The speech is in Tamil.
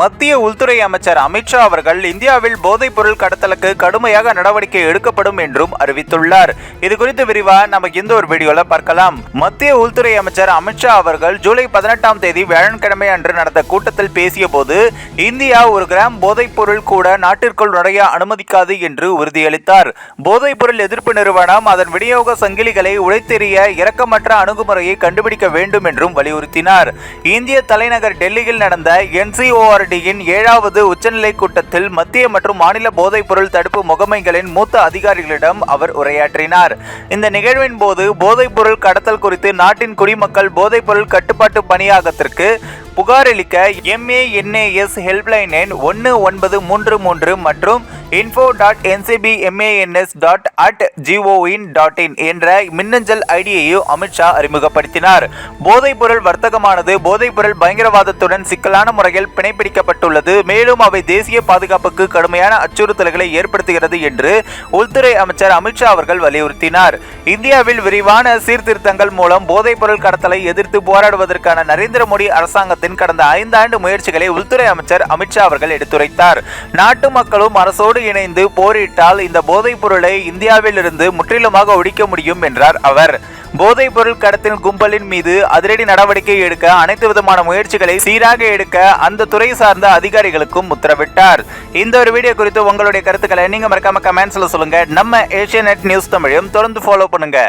மத்திய உள்துறை அமைச்சர் அமித்ஷா அவர்கள் இந்தியாவில் போதைப் பொருள் கடத்தலுக்கு கடுமையாக நடவடிக்கை எடுக்கப்படும் என்றும் அறிவித்துள்ளார். இது குறித்து விரிவா நம்ம இந்த ஒரு வீடியோல பார்க்கலாம். மத்திய உள்துறை அமைச்சர் அமித்ஷா அவர்கள் ஜூலை பதினெட்டாம் தேதி வியாழன்கிழமை அன்று நடந்த கூட்டத்தில் பேசிய போது இந்தியா ஒரு கிராம் போதைப் பொருள் கூட நாட்டிற்குள் நுழைய அனுமதிக்காது என்று உறுதியளித்தார். போதைப் பொருள் எதிர்ப்பு நிறுவனம் அதன் விநியோக சங்கிலிகளை உடைத்தெறிய இரக்கமற்ற அணுகுமுறையை கண்டுபிடிக்க வேண்டும் என்றும் வலியுறுத்தினார். இந்திய தலைநகர் டெல்லியில் நடந்த என்சிஓஆர் என்சிஓஆர்டியின் ஏழாவது உச்சநிலை கூட்டத்தில் மத்திய மற்றும் மாநில போதைப்பொருள் தடுப்பு முகமைகளின் மூத்த அதிகாரிகளிடம் அவர் உரையாற்றினார். இந்த நிகழ்வின் போது போதைப்பொருள் கடத்தல் குறித்து நாட்டின் குடிமக்கள் போதைப்பொருள் கட்டுப்பாட்டு பணியாகத்திற்கு புகாரளிக்க எம்ஏஎன்ஏஎஸ் ஹெல்ப்லைன் எண் ஒன்று ஒன்பது மூன்று மூன்று மற்றும் info dot NCB MANS dot at G O in dot in என்ற மின்னஞ்சல் ஐடியையும் அமித்ஷா அறிமுகப்படுத்தினார். போதைப்பொருள் வர்த்தகமானது போதைப்பொருள் பயங்கரவாதத்துடன் சிக்கலான முறையில் பிணைப்பிடிக்கப்பட்டுள்ளது. மேலும் அவை தேசிய பாதுகாப்புக்கு கடுமையான அச்சுறுத்தல்களை ஏற்படுத்துகிறது என்று உள்துறை அமைச்சர் அமித்ஷா அவர்கள் வலியுறுத்தினார். இந்தியாவில் விரிவான சீர்திருத்தங்கள் மூலம் போதைப்பொருள் கடத்தலை எதிர்த்து போராடுவதற்கான நரேந்திர மோடி அரசாங்கத்தின் கடந்த ஐந்தாண்டு முயற்சிகளை உள்துறை அமைச்சர் அமித்ஷா அவர்கள் எடுத்துரைத்தார். நாட்டு மக்களும் அரசோடு இணைந்து போரிட்டால் இந்த போதைப் பொருளை இந்தியாவிலிருந்து முற்றிலுமாக ஒழிக்க முடியும் என்றார் அவர். போதைப் பொருள் கடத்தின் கும்பலின் மீது அதிரடி நடவடிக்கை எடுக்க அனைத்து விதமான முயற்சிகளை சீராக எடுக்க அந்த துறை சார்ந்த அதிகாரிகளுக்கும் உத்தரவிட்டார். இந்த ஒரு வீடியோ குறித்து உங்களுடைய கருத்துக்களை நீங்க மறக்காம கமெண்ட்ஸ்ல சொல்லுங்க. நம்ம ஏஷியா நெட் நியூஸ் தமிழையும் தொடர்ந்து ஃபாலோ பண்ணுங்க.